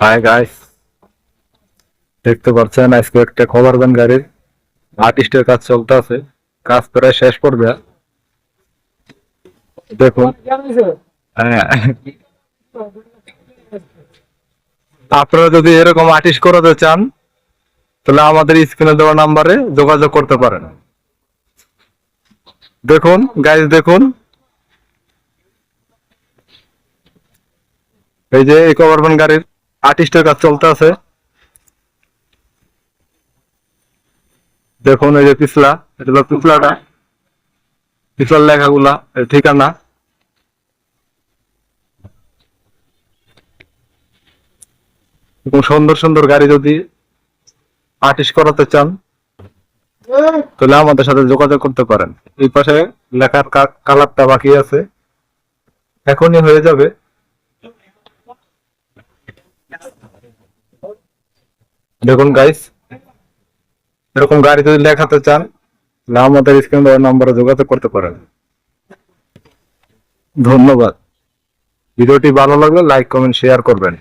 Hi guys দেখতে পাচ্ছেন, আজকে একটা খবর গান গাড়ির। আর্টিস্টের কাজ চলতে আছে কাজ প্রায় শেষ করবে। দেখুন। হ্যাঁ। আপনারা যদি এরকম আর্টিস্ট করাতে চান, তাহলে আমাদের স্ক্রিনে দেওয়া নাম্বারে যোগাযোগ করতে পারেন। দেখুন গাইজ দেখুন। এই যে ইকো আরবান গাড়ির। আর্টিস্টের কাজ চলতে আছে। দেখুন এই যে পিছলা, এটা পিছলাটা। পিছলার লেখাগুলা ঠিকানা। সুন্দর সুন্দর গাড়ি যদি আর্টিস্ট করাতে চান, তাহলে আমাদের সাথে যোগাযোগ করতে পারেন। এই পাশে লেখার কালারটা বাকি আছে। এখনই হয়ে যাবে। দেখুন গাইস এরকম গাড়ি যদি লেখাতে চান, তাহলে আমাদের স্ক্রিন দেওয়ার নাম্বারে যোগাযোগ করতে পারেন। ধন্যবাদ। ভিডিওটি ভালো লাগলে লাইক কমেন্ট শেয়ার করবেন।